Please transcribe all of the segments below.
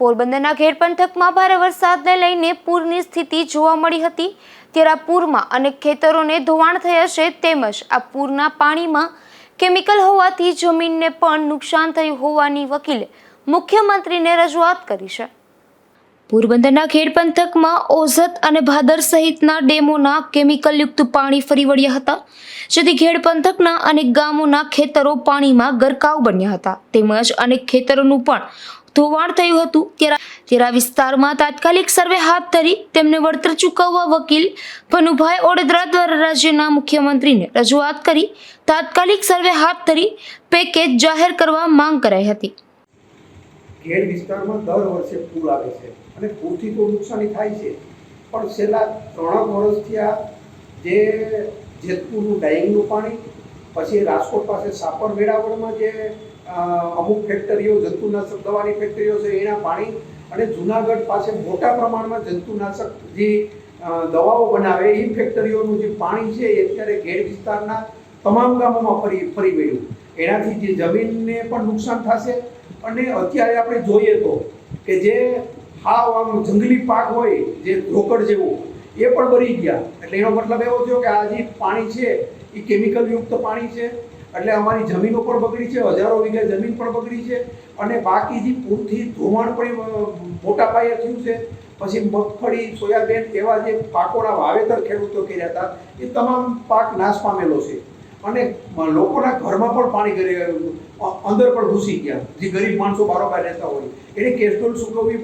પોરબંદરના ઘેર પંથકમાં ભારે વરસાદને લઈને પૂરની સ્થિતિ જોવા મળી હતી. ત્યારે આ પૂરમાં અનેક ખેતરોને ધોવાણ થયા છે તેમજ આ પૂરના પાણીમાં કેમિકલ હોવાથી જમીનને પણ નુકસાન થયું હોવાની વકીલે મુખ્યમંત્રીને રજૂઆત કરી છે. પોરબંદરના ખેડ પંથકમાં ઓઝત અને ભાદર સહિતના ડેમોના કેમિકલયુક્ત પાણી ફરી વળ્યા હતા, જેથી ખેડ પંથકના અનેક ગામોના ખેતરો પાણીમાં ગરકાવ બન્યા હતા. તેમજ અનેક ખેતરોનું પણ ધોવાણ થયું હતું. ત્યારે તેરા વિસ્તારમાં તાત્કાલિક સર્વે હાથ ધરી તેમને વળતર ચૂકવવા વકીલ ભનુભાઈ ઓડેદરા દ્વારા રાજ્યના મુખ્યમંત્રીને રજૂઆત કરી, તાત્કાલિક સર્વે હાથ ધરી પેકેજ જાહેર કરવા માંગ કરાઈ હતી. ઘેડ વિસ્તારમાં દર વર્ષે પૂર આવે છે અને પૂરથી તો નુકસાની થાય છે. પણ છેલ્લા ત્રણેક વર્ષથી આ જે જેતપુરનું ડાઈંગનું પાણી, પછી રાજકોટ પાસે સાપર વેરાવળમાં જે અમુક ફેક્ટરીઓ, જંતુનાશક દવાની ફેક્ટરીઓ છે, એના પાણી અને જુનાગઢ પાસે મોટા પ્રમાણમાં જંતુનાશક જે દવાઓ બનાવે, એ ફેક્ટરીઓનું જે પાણી છે એ અત્યારે ઘેડ વિસ્તારના તમામ ગામોમાં ફરી ફરી ગયું. એનાથી જે જમીનને પણ નુકસાન થશે. અને અત્યારે આપણે જોઈએ તો કે જે હાવ આમ જંગલી પાક હોય, જે રોકડ જેવું, એ પણ બળી ગયા. એટલે એનો મતલબ એવો થયો કે આ જે પાણી છે, એ કેમિકલયુક્ત પાણી છે. એટલે અમારી જમીનો પણ બગડી છે, હજારો વીઘા જમીન પણ બગડી છે. અને બાકી જે પૂરથી ધોવાણ પણ મોટા પાયે થયું છે. પછી મગફળી, સોયાબીન એવા જે પાકોના વાવેતર ખેડૂતો કર્યા હતા, એ તમામ પાક નાશ પામેલો છે. અને લોકોના ઘરમાં પણ પાણી ઘરે અંદર પણ ઘૂસી ગયા. જે ગરીબ માણસો બારોબાર રહેતા હોય. એને કેસ્ટોલ ચૂકવવી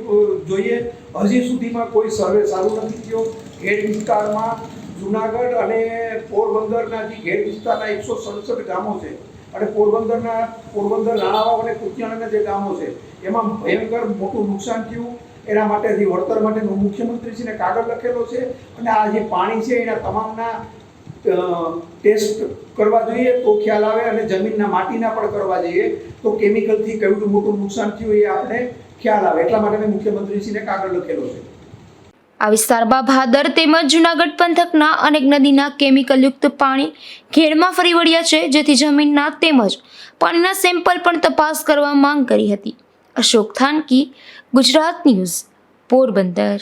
જોઈએ. હજી સુધીમાં કોઈ સર્વે સારું નથી થયો. ઘેડ વિસ્તારમાં જુનાગઢ અને પોરબંદરના જે ઘેડ વિસ્તારના એકસો સડસઠ ગામો છે, અને પોરબંદરના, પોરબંદર, રાણાવાવ અને કુતિયાણાના જે ગામો છે, એમાં ભયંકર મોટું નુકસાન થયું. એના માટે જે વળતર માટેનો મુખ્યમંત્રીશ્રીને કાગળ લખેલો છે. અને આ જે પાણી છે, એના તમામના ટેસ્ટ કરવા જોઈએ તો ખ્યાલ આવે અને જમીનના માટીના પણ કરવા જોઈએ. તો કેમિકલથી કેવડું મોટું નુકસાન થયું એ આપણે ખ્યાલ આવે. એટલા માટે મેં મુખ્યમંત્રીશ્રીને કાગળ લખેલો છે. આ વિસ્તારમાં ભાદર તેમજ જુનાગઢ પંથકના અનેક નદીના કેમિકલયુક્ત પાણી ખેડમાં ફરી વળ્યા છે, જેથી જમીનના તેમજ પાણીના સેમ્પલ પણ તપાસ કરવા માંગ કરી હતી. અશોક થાનકી, ગુજરાત ન્યૂઝ, પોરબંદર.